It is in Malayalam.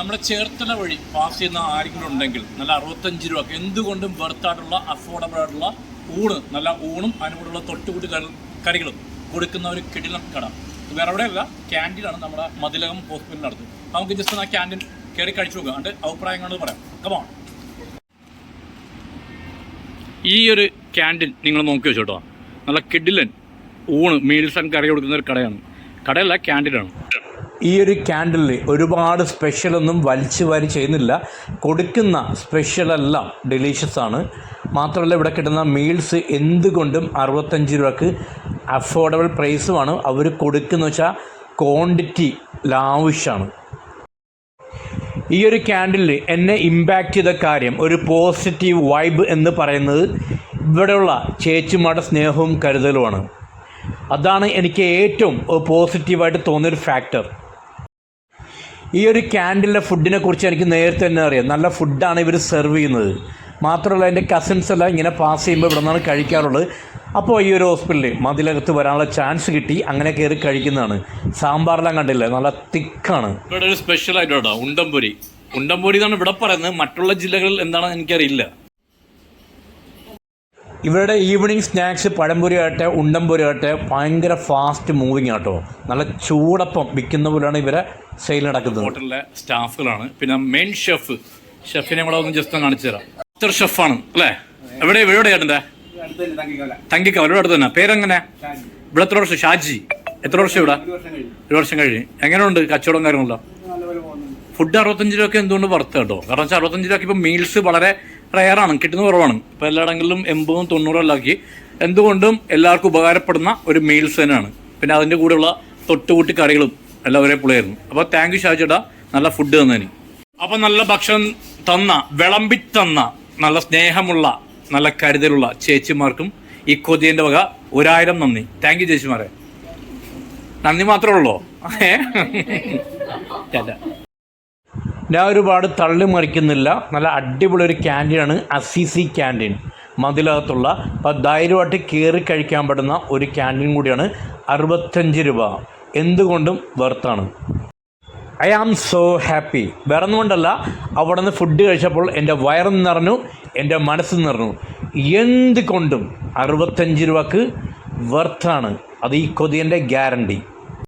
നമ്മുടെ ചേർത്തല വഴി പാസ് ചെയ്യുന്ന ആരെങ്കിലും ഉണ്ടെങ്കിൽ നല്ല അറുപത്തഞ്ച് രൂപ എന്തുകൊണ്ടും വെർത്തായിട്ടുള്ള അഫോർഡബിൾ ആയിട്ടുള്ള ഊണ് നല്ല ഊണും അതിനോടുള്ള തൊട്ടുകൂടി കറികളും കൊടുക്കുന്ന ഒരു കിടിലം കട. വേറെ എവിടെയല്ല ക്യാന്റീനാണ് നമ്മുടെ മതിലകം ഹോസ്പിറ്റലിനടുത്ത് നമുക്ക് ജസ്റ്റ് ആ ക്യാന്റീൻ കയറി കഴിച്ചു നോക്കുക അതിന്റെ അഭിപ്രായങ്ങൾ പറയാം. കമോൺ ഈ ഒരു ക്യാന്റീൻ നിങ്ങൾ നോക്കി വെച്ചോട്ടോ. നല്ല കിഡിലൻ ഊണ് മീൽസ് ആൻഡ് കറി കൊടുക്കുന്ന ഒരു കടയാണ്. കടയല്ല ക്യാന്റീനാണ് ഈ ഒരു ക്യാൻഡിലിന് ഒരുപാട് സ്പെഷ്യലൊന്നും വലിച്ചു വാരി ചെയ്യുന്നില്ല. കൊടുക്കുന്ന സ്പെഷ്യലെല്ലാം ഡെലീഷ്യസ് ആണ്. മാത്രമല്ല ഇവിടെ കിട്ടുന്ന മീൽസ് എന്തുകൊണ്ടും അറുപത്തഞ്ച് രൂപക്ക് അഫോർഡബിൾ പ്രൈസുമാണ് അവർ കൊടുക്കുന്ന വെച്ചാൽ ക്വാണ്ടിറ്റി ലാവിഷാണ് ഈ ഒരു ക്യാൻഡിലിൽ എന്നെ ഇമ്പാക്റ്റ് ചെയ്ത കാര്യം ഒരു പോസിറ്റീവ് വൈബ് എന്ന് പറയുന്നത് ഇവിടെയുള്ള ചേച്ചിമാരുടെ സ്നേഹവും കരുതലുമാണ്. അതാണ് എനിക്ക് ഏറ്റവും പോസിറ്റീവായിട്ട് തോന്നിയൊരു ഫാക്ടർ ഈ ഒരു ക്യാന്റീനിലെ ഫുഡിനെ കുറിച്ച് എനിക്ക് നേരത്തെ തന്നെ അറിയാം. നല്ല ഫുഡാണ് ഇവർ സെർവ് ചെയ്യുന്നത്. മാത്രമല്ല എന്റെ കസിൻസ് എല്ലാം ഇങ്ങനെ പാസ് ചെയ്യുമ്പോൾ ഇവിടെ നിന്നാണ് കഴിക്കാറുള്ളത്. അപ്പോൾ ഈ ഒരു ഹോസ്പിറ്റലിൽ മതിലകത്ത് വരാനുള്ള ചാൻസ് കിട്ടി. അങ്ങനെ കയറി കഴിക്കുന്നതാണ്. സാമ്പാറെല്ലാം കണ്ടില്ലേ? നല്ല തിക്കാണ്. ഇവിടെ ഒരു സ്പെഷ്യൽ ആയിട്ട് ഉണ്ടംപൊരി ഉണ്ടംപൊരി എന്നാണ് ഇവിടെ പറയുന്നത്. മറ്റുള്ള ജില്ലകളിൽ എന്താണെന്ന് എനിക്കറിയില്ല. ഇവരുടെ ഈവനിങ് സ്നാക്സ് പഴംപൊരി ആകട്ടെ ഉണ്ടംപൊരി ആകട്ടെ ഭയങ്കര ഫാസ്റ്റ് മൂവിങ് ആട്ടോ. നല്ല ചൂടപ്പം വിൽക്കുന്ന പോലെയാണ് ഇവരെ സെയിൽ നടക്കുന്നത്. ഹോട്ടലിലെ സ്റ്റാഫുകളാണ്. പിന്നെ മെയിൻ ഷെഫ് ഷെഫിനെ കൂടെ ഒന്ന് ജസ്റ്റ് കാണിച്ചു തരാം. ഷെഫാണ് അല്ലേ? എവിടെ എവിടെ ചേട്ടന്റെ? തങ്കിക്കവല ഇവിടെ അടുത്ത് തന്നെ. പേരെങ്ങനെ? ഇവിടെ എത്ര വർഷം? ഷാജി. എത്ര വർഷം ഇവിടെ? ഒരു വർഷം കഴിഞ്ഞ്. എങ്ങനെയുണ്ട്? കച്ചവടം കാര്യങ്ങളോ ഫുഡ് അറുപത്തഞ്ച് രൂപയ്ക്ക് എന്തുകൊണ്ട് വർത്ത് കേട്ടോ? കാരണം വെച്ചാൽ അറുപത്തഞ്ച് രൂപയ്ക്ക് ഇപ്പം മീൽസ് വളരെ റയറാണ് കിട്ടുന്ന കുറവാണ്. ഇപ്പോൾ എല്ലായിടങ്ങളിലും എൺപതും തൊണ്ണൂറും എല്ലാം ആക്കി. എന്തുകൊണ്ടും എല്ലാവർക്കും ഉപകാരപ്പെടുന്ന ഒരു മീൽസ് തന്നെയാണ് പിന്നെ അതിന്റെ കൂടെയുള്ള തൊട്ടുകൂട്ടി കറികളും എല്ലാം ഒരേ പുള്ളിയായിരുന്നു അപ്പോൾ താങ്ക് യു ഷാജേട്ടാ നല്ല ഫുഡ് തന്നതിന്. അപ്പം നല്ല ഭക്ഷണം തന്ന വിളമ്പി തന്ന നല്ല സ്നേഹമുള്ള നല്ല കരുതലുള്ള ചേച്ചിമാർക്കും ഈ കൊതിയന്റെ വക ഒരായിരം നന്ദി. താങ്ക് യു ചേച്ചിമാരെ. നന്ദി മാത്രമേ ഉള്ളൂ? ഏ. ഞാൻ ഒരുപാട് തള്ളി മറിക്കുന്നില്ല. നല്ല അടിപൊളി ഒരു ക്യാന്റീനാണ്. Assisi canteen. മതിലകത്തുള്ള അപ്പോൾ ധൈര്യമായിട്ട് കയറി കഴിക്കാൻ പറ്റുന്ന ഒരു ക്യാന്റീൻ കൂടിയാണ്. അറുപത്തഞ്ച് രൂപ. എന്തുകൊണ്ടും വെർത്താണ് ഐ ആം സോ ഹാപ്പി വേറെ ഒന്നുകൊണ്ടല്ല അവിടെ നിന്ന് ഫുഡ് കഴിച്ചപ്പോൾ എന്റെ വയറും നിറഞ്ഞു എന്റെ മനസ്സ് നിറഞ്ഞു. എന്ത് കൊണ്ടും അറുപത്തഞ്ച് രൂപക്ക് വെർത്താണ് അത് ഈ കൊതിയന്റെ ഗ്യാരണ്ടി